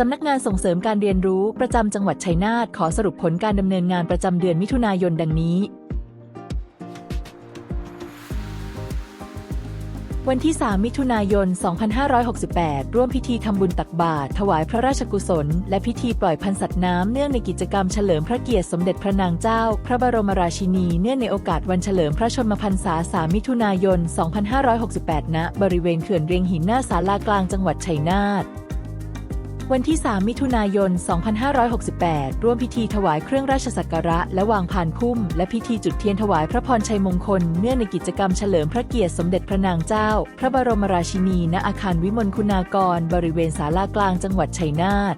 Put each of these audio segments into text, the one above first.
สำนักงานส่งเสริมการเรียนรู้ประจำจังหวัดชัยนาทขอสรุปผลการดำเนินงานประจำเดือนมิถุนายนดังนี้ วันที่ 3 มิถุนายน 2568 ร่วมพิธีทำบุญตักบาตรถวายพระราชกุศล และพิธีปล่อยพันสัตว์น้ำเนื่องในกิจกรรมเฉลิมพระเกียรติสมเด็จพระนางเจ้า พระบรมราชินี เนื่องในโอกาสวันเฉลิมพระชนมพรรษา 3 มิถุนายน 2568 ณ บริเวณเขื่อนเรียงหินหน้าศาลากลางจังหวัดชัยนาท วันที่ 3 มิถุนายน 2568 ร่วมพิธีถวายเครื่องราชสักการะ และวางพานพุ่ม และพิธีจุดเทียนถวายพระพรชัยมงคล เนื่องในกิจกรรมเฉลิมพระเกียรติสมเด็จพระนางเจ้า พระบรมราชินี ณ อาคารวิมลคุณากร บริเวณศาลากลางจังหวัดชัยนาท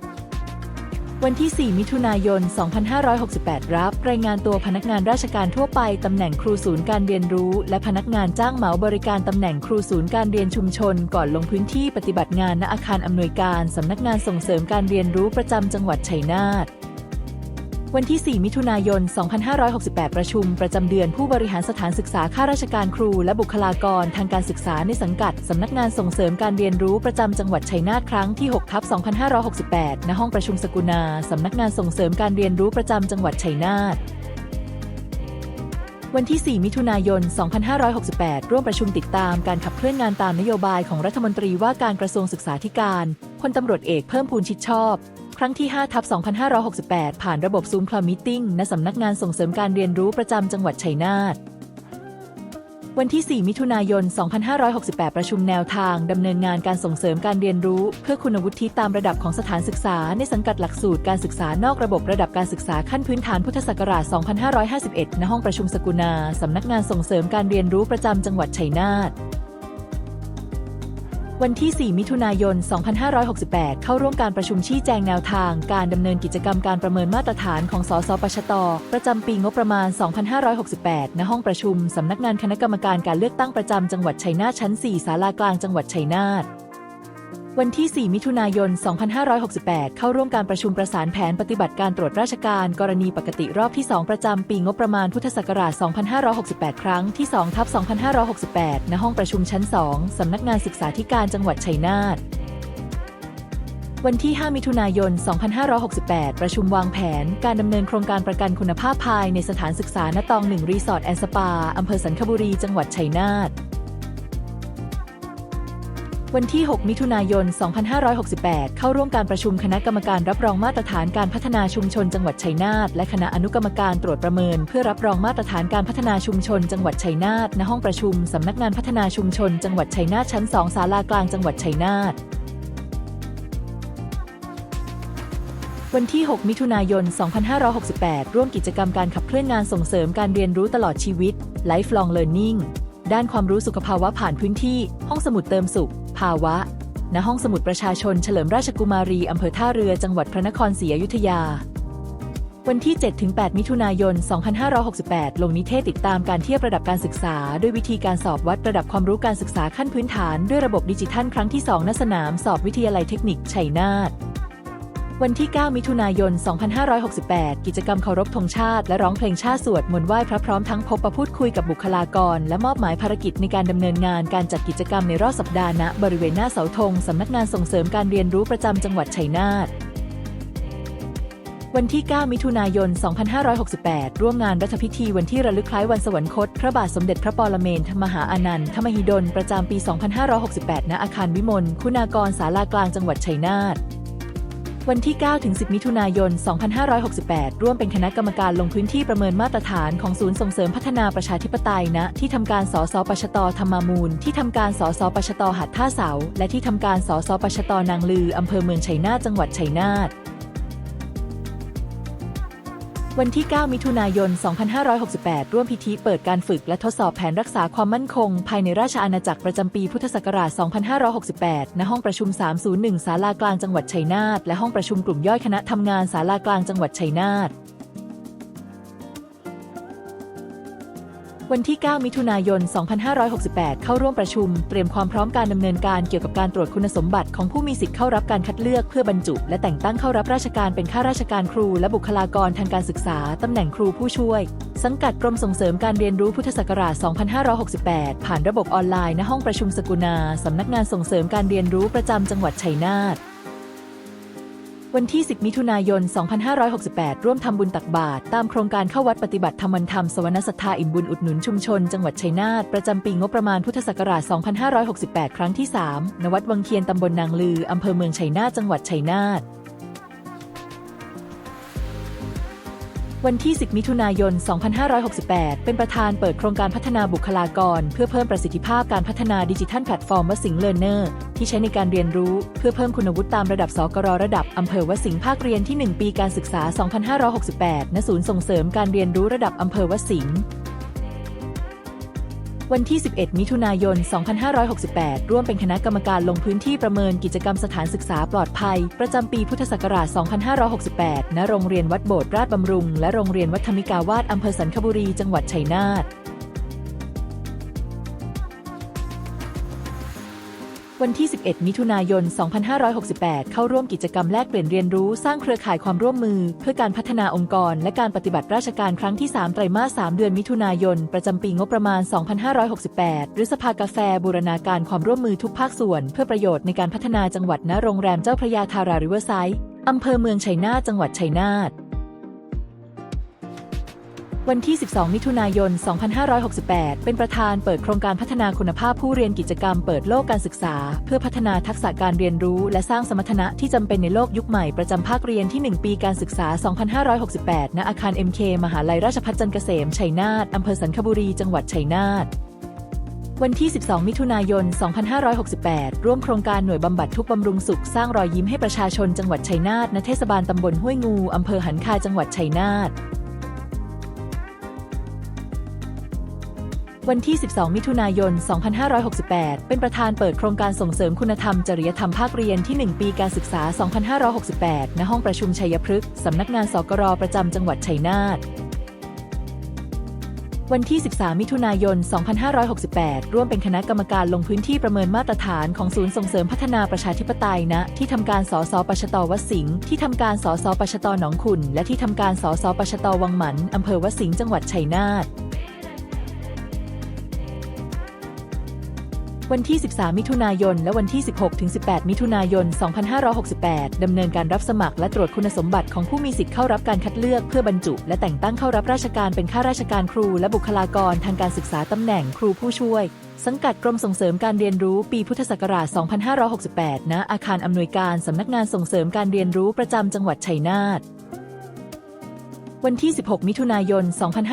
วันที่ 4 มิถุนายน 2568 รับ รายงานตัวพนักงานราชการทั่วไปตำแหน่งครูศูนย์การเรียนรู้ และพนักงานจ้างเหมาบริการตำแหน่งครูศูนย์การเรียนชุมชน ก่อนลงพื้นที่ปฏิบัติงานณอาคารอำนวยการสำนักงานส่งเสริมการเรียนรู้ประจำจังหวัดชัยนาท วันที่ 4 มิถุนายน 2568 ประชุมประจำเดือนผู้บริหารสถานศึกษาข้าราชการครู และบุคลากรทางการศึกษาในสังกัด สำนักงานส่งเสริมการเรียนรู้ประจำจังหวัดชัยนาทครั้งที่ 6 ทับ 2568 ณ ห้องประชุมสกุณา สำนักงานส่งเสริมการเรียนรู้ประจำจังหวัดชัยนาทวันที่ 4 มิถุนายน 2568 ร่วมประชุมติดตามการขับเคลื่อนงานตามนโยบายของรัฐมนตรีว่าการกระทรวงศึกษาธิการ พลตำรวจเอกเพิ่มพูนชิดชอบ ครั้งที่5ทับ2568 ผ่านระบบซูมคลามิติ้งณสำนักงานส่งเสริมการเรียนรู้ประจำจังหวัดชัยนาทวันที่ 4 มิถุนายน 2568 ประชุมแนวทาง ดำเนินงานการส่งเสริมการเรียนรู้ เพื่อคุณวุฒิตามระดับของสถานศึกษา ในสังกัดหลักสูตรการศึกษานอกระบบระดับการศึกษาขั้นพื้นฐานพุทธศักราช 2551 ณ ห้องประชุมสกุณา สำนักงานส่งเสริมการเรียนรู้ประจำจังหวัดชัยนาท วันที่ 4 มิถุนายน 2568 เข้าร่วมการประชุมชี้แจงแนวทาง การดำเนินกิจกรรมการประเมินมาตรฐานของ สสปชต ประจำปีงบประมาณ 2568 ณ ห้องประชุม สำนักงานคณะกรรมการการเลือกตั้งประจำจังหวัดชัยนาทชั้น 4 ศาลากลางจังหวัดชัยนาท วันที่ 4 มิถุนายน 2568 เข้าร่วมการประชุมประสานแผนปฏิบัติการตรวจราชการ กรณีปกติรอบที่ 2 ประจำปีงบประมาณพุทธศักราช 2568 ครั้งที่2ทับ2568 ณ ห้องประชุมชั้น 2 สำนักงานศึกษาธิการจังหวัดชัยนาทวันที่ 5 มิถุนายน 2568 ประชุมวางแผน การดำเนินโครงการประกันคุณภาพภายในสถานศึกษาณตองหนึ่งรีสอร์ทแอนด์สปาอำเภอสันคบุรี จังหวัดชัยนาท วันที่ 6 มิถุนายน 2568 เข้าร่วมการประชุมคณะกรรมการรับรองมาตรฐานการพัฒนาชุมชนจังหวัดชัยนาทและคณะอนุกรรมการตรวจประเมิน เพื่อรับรองมาตรฐานการพัฒนาชุมชนจังหวัดชัยนาทณห้องประชุมสำนักงานพัฒนาชุมชน จังหวัดชัยนาทชั้น 2 ศาลากลางจังหวัดชัยนาทวันที่ 6 มิถุนายน 2568 ร่วมกิจกรรมการขับเคลื่อนงานส่งเสริมการเรียนรู้ตลอดชีวิต Lifelong Learning ด้านความรู้สุขภาวะผ่านพื้นที่ ห้องสมุดเติมสุข ภาวะ ณ ห้องสมุดประชาชนเฉลิมราชกุมารี อำเภอท่าเรือ จังหวัดพระนครศรีอยุธยา วันที่ 7-8 มิถุนายน 2568 ลงนิเทศติดตามการเทียบระดับการศึกษา ด้วยวิธีการสอบวัดระดับความรู้การศึกษาขั้นพื้นฐาน ด้วยระบบดิจิทัลครั้งที่ 2 ณ สนามสอบวิทยาลัยเทคนิค ชัยนาท วันที่ 9 มิถุนายน 2568 กิจกรรมเคารพธงชาติและร้องเพลงชาติสวดมนต์ไหว้พระพร้อมทั้งพบประพูดคุยกับบุคลากร และมอบหมายภารกิจในการดำเนินงานการจัดกิจกรรมในรอบสัปดาห์ณบริเวณหน้าเสาธงสำนักงานส่งเสริมการเรียนรู้ประจำจังหวัดชัยนาทวันที่ 9 มิถุนายน 2568 ร่วมงานรัฐพิธีวันที่ระลึกคล้ายวันสวรรคต พระบาทสมเด็จพระปรเมนทรมหาอานันทมหิดล ประจำปี 2568 ณ อาคารวิมล คุณากรศาลากลางจังหวัดชัยนาท วันที่9ถึง10 มิถุนายน 2568 ร่วมเป็นคณะกรรมการลงพื้นที่ประเมินมาตรฐานของศูนย์ส่งเสริมพัฒนาประชาธิปไตยณที่ทำการสสปชตธรรมามูล ที่ทำการสสปชตหัดท่าเสา และที่ทำการสสปชตนางลืออำเภอเมืองชัยนาทจังหวัดชัยนาท วันที่ 9 มิถุนายน 2568 ร่วมพิธีเปิดการฝึกและทดสอบแผนรักษาความมั่นคง ภายในราชอาณาจักรประจำปีพุทธศักราช 2568 ณ ห้องประชุม 301 ศาลากลางจังหวัดชัยนาท และห้องประชุมกลุ่มย่อยคณะทำงานศาลากลางจังหวัดชัยนาท วันที่ 9 มิถุนายน 2568 เข้าร่วมประชุม เตรียมความพร้อมการดำเนินการเกี่ยวกับการตรวจคุณสมบัติของผู้มีสิทธิ์เข้ารับการคัดเลือกเพื่อบรรจุ และแต่งตั้งเข้ารับราชการเป็นข้าราชการครู และบุคลากรทางการศึกษาตำแหน่งครูผู้ช่วย สังกัดกรมส่งเสริมการเรียนรู้พุทธศักราช 2568 ผ่านระบบออนไลน์ณห้องประชุมสกุณาสำนักงานส่งเสริมการเรียนรู้ประจำจังหวัดชัยนาท วันที่ 10 มิถุนายน 2568 ร่วมทำบุญตักบาตรตามโครงการเข้าวัดปฏิบัติธรรมวันธรรมสวรรณศรัทธาอิ่มบุญอุดหนุนชุมชน จังหวัดชัยนาทประจำปีงบประมาณพุทธศักราช 2568 ครั้งที่ 3 ณ วัดวังเคียนตำบลนางลืออำเภอเมืองชัยนาทจังหวัดชัยนาทวันที่ 10 มิถุนายน 2568 เป็นประธานเปิดโครงการพัฒนาบุคลากร เพื่อเพิ่มประสิทธิภาพการพัฒนาดิจิทัลแพลตฟอร์มวสิงเลิร์เนอร์ ที่ใช้ในการเรียนรู้ เพื่อเพิ่มคุณวุฒิตามระดับสกรระดับอำเภอวสิงห์ภาคเรียนที่ 1 ปีการศึกษา 2568 ณ ศูนย์ส่งเสริมการเรียนรู้ระดับอำเภอวสิงห์วันที่ 11 มิถุนายน 2568 ร่วมเป็นคณะกรรมการลงพื้นที่ประเมินกิจกรรมสถานศึกษาปลอดภัย ประจำปีพุทธศักราช 2568 ณ โรงเรียนวัดโบสถ์ราชบำรุง และโรงเรียนวัฒมิกาวาสอำเภอสันคบุรี จังหวัดชัยนาท วันที่ 11 มิถุนายน 2568 เข้าร่วมกิจกรรมแลกเปลี่ยนเรียนรู้สร้างเครือข่ายความร่วมมือ เพื่อการพัฒนาองค์กร และการปฏิบัติราชการครั้งที่ 3 ไตรมาส 3 เดือนมิถุนายน ประจำปีงบประมาณ 2568 หรือสภากาแฟบูรณาการความร่วมมือทุกภาคส่วน เพื่อประโยชน์ในการพัฒนาจังหวัดณโรงแรมเจ้าพระยาธาราริเวอร์ไซด์อำเภอเมืองชัยนาทจังหวัดชัยนาท วันที่ 12 มิถุนายน 2568 เป็นประธานเปิดโครงการพัฒนาคุณภาพผู้เรียนกิจกรรมเปิดโลกการศึกษา เพื่อพัฒนาทักษะการเรียนรู้และสร้างสมรรถนะที่จำเป็นในโลกยุคใหม่ประจำภาคเรียนที่ 1 ปีการศึกษา 2568 ณ อาคาร MK มหาลัยราชภัฏจันเกษม ชัยนาทอำเภอสันคบุรี จังหวัดชัยนาทวันที่ 12 มิถุนายน 2568 ร่วมโครงการหน่วยบำบัดทุกบำรุงสุข สร้างรอยยิ้มให้ประชาชนจังหวัดชัยนาทณเทศบาลตำบลห้วยงู อำเภอหันคาจังหวัดชัยนาท วันที่ 12 มิถุนายน 2568 เป็นประธานเปิดโครงการส่งเสริมคุณธรรมจริยธรรมภาคเรียนที่ 1 ปีการศึกษา 2568 ณ ห้องประชุมชัยพฤกษ์สำนักงานสกรประจำจังหวัดชัยนาทวันที่ 13 มิถุนายน 2568 ร่วมเป็นคณะกรรมการลงพื้นที่ประเมินมาตรฐานของศูนย์ส่งเสริมพัฒนาประชาธิปไตยณที่ทำการสสปชตวสิงห์ที่ทำการสสปชตหนองขุนและที่ทำการสสปชตวังหมันอำเภอวสิงห์จังหวัดชัยนาท วันที่ 13 มิถุนายน และวันที่ 16-18 มิถุนายน 2568 ดำเนินการรับสมัครและตรวจคุณสมบัติของผู้มีสิทธิ์เข้ารับการคัดเลือกเพื่อบรรจุ และแต่งตั้งเข้ารับราชการเป็นข้าราชการครู และบุคลากรทางการศึกษาตำแหน่งครูผู้ช่วย สังกัดกรมส่งเสริมการเรียนรู้ปีพุทธศักราช 2568 ณ อาคารอำนวยการสำนักงานส่งเสริมการเรียนรู้ประจำจังหวัดชัยนาท วันที่ 16 มิถุนายน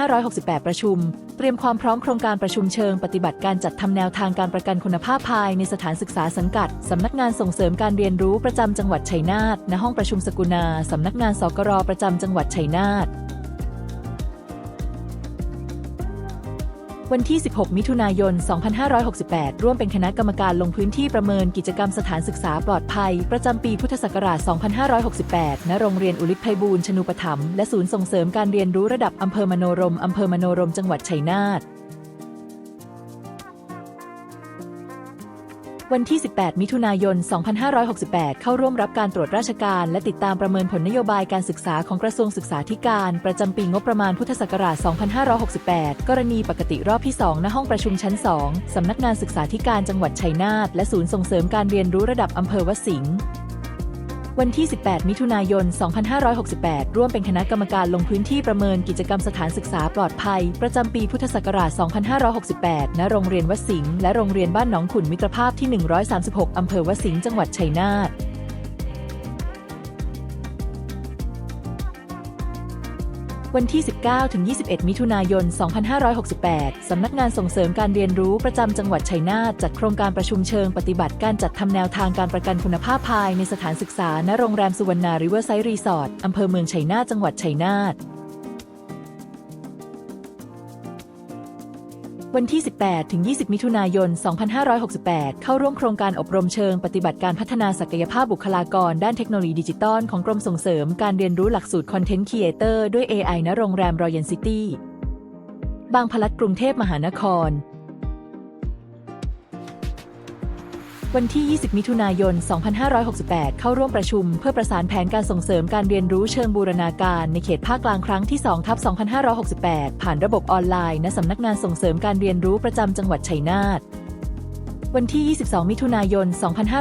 2568 ประชุม เตรียมความพร้อมโครงการประชุมเชิงปฏิบัติการจัดทำแนวทางการประกันคุณภาพภายในสถานศึกษาสังกัด สำนักงานส่งเสริมการเรียนรู้ประจำจังหวัดชัยนาทณห้องประชุมสกุณาสำนักงานสกรประจำจังหวัดชัยนาท วันที่ 16 มิถุนายน 2568 ร่วมเป็นคณะกรรมการลงพื้นที่ประเมินกิจกรรมสถานศึกษาปลอดภัย ประจำปีพุทธศักราช 2568 ณ โรงเรียนอุลิศไพบูลย์ชนุปถัมภ์และศูนย์ส่งเสริมการเรียนรู้ระดับอำเภอมโนรมอำเภอมโนรมจังหวัดชัยนาท วันที่ 18 มิถุนายน 2568 เข้าร่วมรับการตรวจราชการ และติดตามประเมินผลนโยบายการศึกษาของกระทรวงศึกษาธิการ ประจำปีงบประมาณพุทธศักราช 2568 กรณีปกติรอบที่ 2 ณ ห้องประชุมชั้น 2 สำนักงานศึกษาธิการจังหวัดชัยนาท และศูนย์ส่งเสริมการเรียนรู้ระดับอำเภอวสิงห์ วันที่ 18 มิถุนายน 2568 ร่วมเป็นคณะกรรมการลงพื้นที่ประเมินกิจกรรมสถานศึกษาปลอดภัย ประจำปีพุทธศักราช 2568 ณ โรงเรียนวสิงห์และโรงเรียนบ้านหนองขุนมิตรภาพที่ 136 อำเภอวสิงห์ จังหวัดชัยนาท วันที่ 19-21 มิถุนายน 2568 สำนักงานส่งเสริมการเรียนรู้ประจำจังหวัดชัยนาทจัดโครงการประชุมเชิงปฏิบัติการจัดทำแนวทางการประกันคุณภาพภายในสถานศึกษาณโรงแรมสุวรรณาริเวอร์ไซด์รีสอร์ทอำเภอเมืองชัยนาทจังหวัดชัยนาท วันที่ 18 ถึง 20 มิถุนายน 2568 เข้าร่วมโครงการอบรมเชิงปฏิบัติการพัฒนาศักยภาพบุคลากรด้านเทคโนโลยีดิจิตอลของกรมส่งเสริมการเรียนรู้หลักสูตร Content Creator ด้วย AI ณ โรงแรมรอยัลซิตี้ บางพลัดกรุงเทพมหานคร วันที่ 20 มิถุนายน 2568 เข้าร่วมประชุม เพื่อประสานแผนการส่งเสริมการเรียนรู้เชิงบูรณาการในเขตภาคกลางครั้งที่2ทับ2568 ผ่านระบบออนไลน์ ณ สำนักงานส่งเสริมการเรียนรู้ประจำจังหวัดชัยนาทวันที่ 22 มิถุนายน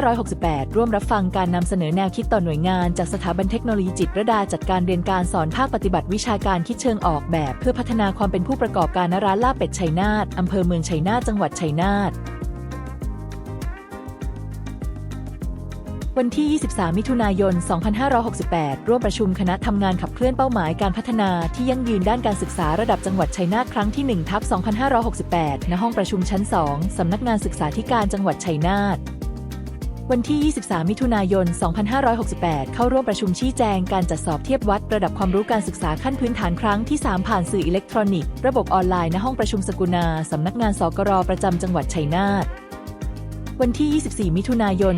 2568 ร่วมรับฟังการนำเสนอแนวคิดต่อหน่วยงาน จากสถาบันเทคโนโลยีจิตรดาจัดการเรียนการสอนภาคปฏิบัติวิชาการคิดเชิงออกแบบ เพื่อพัฒนาความเป็นผู้ประกอบการณร้านลาบเป็ดชัยนาทอำเภอเมืองชัยนาทจังหวัดชัยนาท วันที่ 23 มิถุนายน 2568 ร่วมประชุมคณะทำงานขับเคลื่อนเป้าหมายการพัฒนาที่ยั่งยืนด้านการศึกษาระดับจังหวัดชัยนาทครั้งที่ 1 ทับ 2568 ณ ห้องประชุมชั้น 2 สำนักงานศึกษาธิการจังหวัดชัยนาทวันที่ 23 มิถุนายน 2568 เข้าร่วมประชุมชี้แจงการจัดสอบเทียบวัดระดับความรู้การศึกษาขั้นพื้นฐานครั้งที่ 3 ผ่านสื่ออิเล็กทรอนิกส์ ระบบออนไลน์ณห้องประชุมสกุณาสำนักงานสกรประจำจังหวัดชัยนาท วันที่ 24 มิถุนายน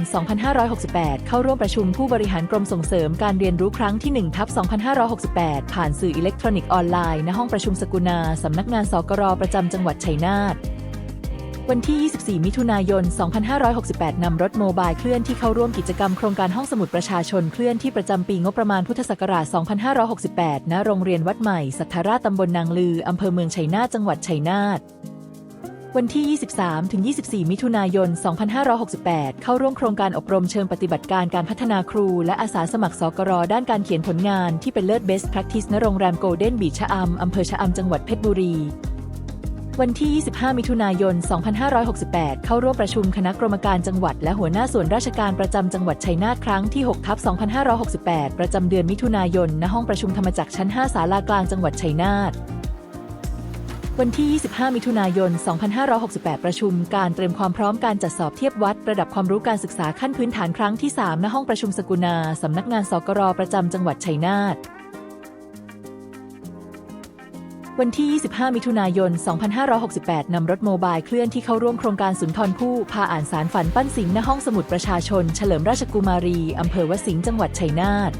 2568 เข้าร่วมประชุมผู้บริหารกรมส่งเสริมการเรียนรู้ครั้งที่1ทับ2568 ผ่านสื่ออิเล็กทรอนิกส์ออนไลน์ณห้องประชุมสกุณาสำนักงานสกรประจำจังหวัดชัยนาทวันที่ 24 มิถุนายน 2568 นำรถโมบายเคลื่อนที่เข้าร่วมกิจกรรมโครงการห้องสมุดประชาชนเคลื่อนที่ประจำปีงบประมาณพุทธศักราช 2568 ณ โรงเรียนวัดใหม่ สัทธาราชตำบลนางลือ อำเภอเมืองชัยนาท จังหวัดชัยนาท วันที่ 23-24 มิถุนายน 2568 เข้าร่วมโครงการอบรมเชิงปฏิบัติการการพัฒนาครู และอาสาสมัครสกรด้านการเขียนผลงานที่เป็นเลิศ Best Practice ณโรงแรมโกลเด้นบีชะอำอำเภอชะอำจังหวัดเพชรบุรี วันที่ 25 มิถุนายน 2568 เข้าร่วมประชุมคณะกรรมการจังหวัด และหัวหน้าส่วนราชการประจำจังหวัดชัยนาทครั้งที่6ทับ2568 ประจำเดือนมิถุนายน ณ ห้องประชุมธรรมจักรชั้น 5 ศาลากลางจังหวัดชัยนาท วันที่ 25 มิถุนายน 2568 ประชุมการเตรียมความพร้อมการจัดสอบเทียบวัด ระดับความรู้การศึกษาขั้นพื้นฐานครั้งที่ 3 ณ ห้องประชุมสกุณา สำนักงานสกรประจำจังหวัดชัยนาท วันที่ 25 มิถุนายน 2568 นำรถโมบายเคลื่อนที่เข้าร่วมโครงการสุนทรภู่พาอ่านสารฝันปั้นสิงห์ณห้องสมุดประชาชน เฉลิมราชกุมารี อำเภอวสิงห์ จังหวัดชัยนาท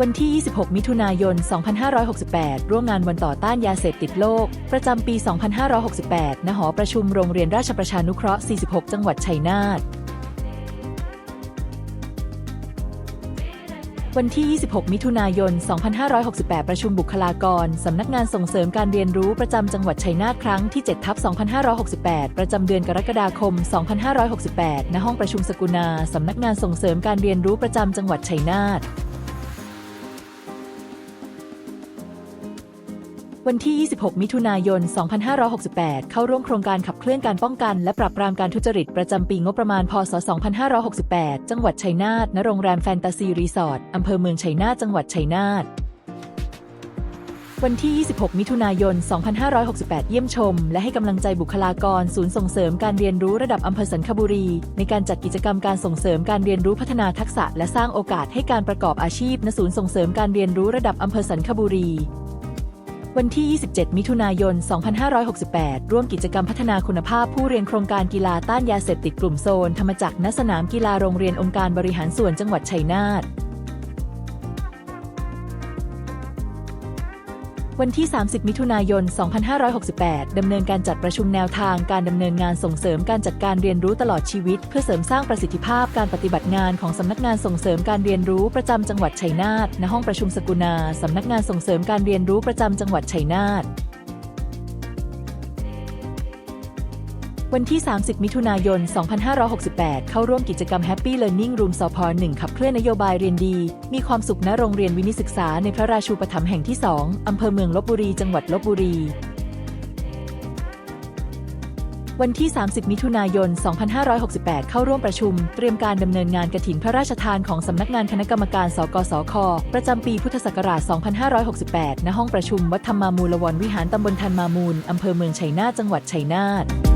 วันที่ 26 มิถุนายน 2568 ร่วมงานวันต่อต้านยาเสพติดโลก ประจำปี 2568 ณ หอประชุมโรงเรียนราชประชานุเคราะห์ 46 จังหวัดชัยนาท วันที่ 26 มิถุนายน 2568 ประชุมบุคลากร สำนักงานส่งเสริมการเรียนรู้ประจำจังหวัดชัยนาทครั้งที่ 7 ทับ 2568 ประจำเดือนกรกฎาคม 2568 ณ ห้องประชุมสกุณา สำนักงานส่งเสริมการเรียนรู้ประจำจังหวัดชัยนาท วันที่ 26 มิถุนายน 2568 เข้าร่วมโครงการขับเคลื่อนการป้องกัน และปราบปรามการทุจริตประจำปีงบประมาณ พศ 2568 จังหวัดชัยนาท ณ โรงแรมแฟนตาซีรีสอร์ทอำเภอเมืองชัยนาท จังหวัดชัยนาทวันที่ 26 มิถุนายน 2568 เยี่ยมชม และให้กำลังใจบุคลากร ศูนย์ส่งเสริมการเรียนรู้ระดับอำเภอสันคบุรี ในการจัดกิจกรรมการส่งเสริมการเรียนรู้พัฒนาทักษะ และสร้างโอกาสให้การประกอบอาชีพณศูนย์ส่งเสริมการเรียนรู้ระดับอำเภอสันคบุรี วันที่ 27 มิถุนายน 2568 ร่วมกิจกรรมพัฒนาคุณภาพผู้เรียนโครงการกีฬาต้านยาเสพติดกลุ่มโซน ธรรมจักรณสนามกีฬาโรงเรียนองค์การบริหารส่วนจังหวัดชัยนาท วันที่ 30 มิถุนายน 2568 ดำเนินการจัดประชุมแนวทางการดำเนินงานส่งเสริมการจัดการเรียนรู้ตลอดชีวิต เพื่อเสริมสร้างประสิทธิภาพการปฏิบัติงานของสำนักงานส่งเสริมการเรียนรู้ประจำจังหวัดชัยนาท ณ ห้องประชุมสกุณาสำนักงานส่งเสริมการเรียนรู้ประจำจังหวัดชัยนาท วันที่ 30 มิถุนายน 2568 เข้าร่วมกิจกรรม Happy Learning Room สพ1ขับเคลื่อนนโยบายเรียนดี มีความสุขณโรงเรียนวินิศึกษาในพระราชูปถัมภ์แห่งที่ 2 อำเภอเมืองลบบุรี จังหวัดลบบุรี วันที่ 30 มิถุนายน 2568 เข้าร่วมประชุม เตรียมการดำเนินงานกระถินพระราชทานของสำนักงานคณะกรรมการ สกสค ประจำปีพุทธศักราช 2568 ณ ห้องประชุมวัดธรรมามูลวรวิหารตำบลทันมามูลอำเภอเมืองชัยนาท จังหวัดชัยนาท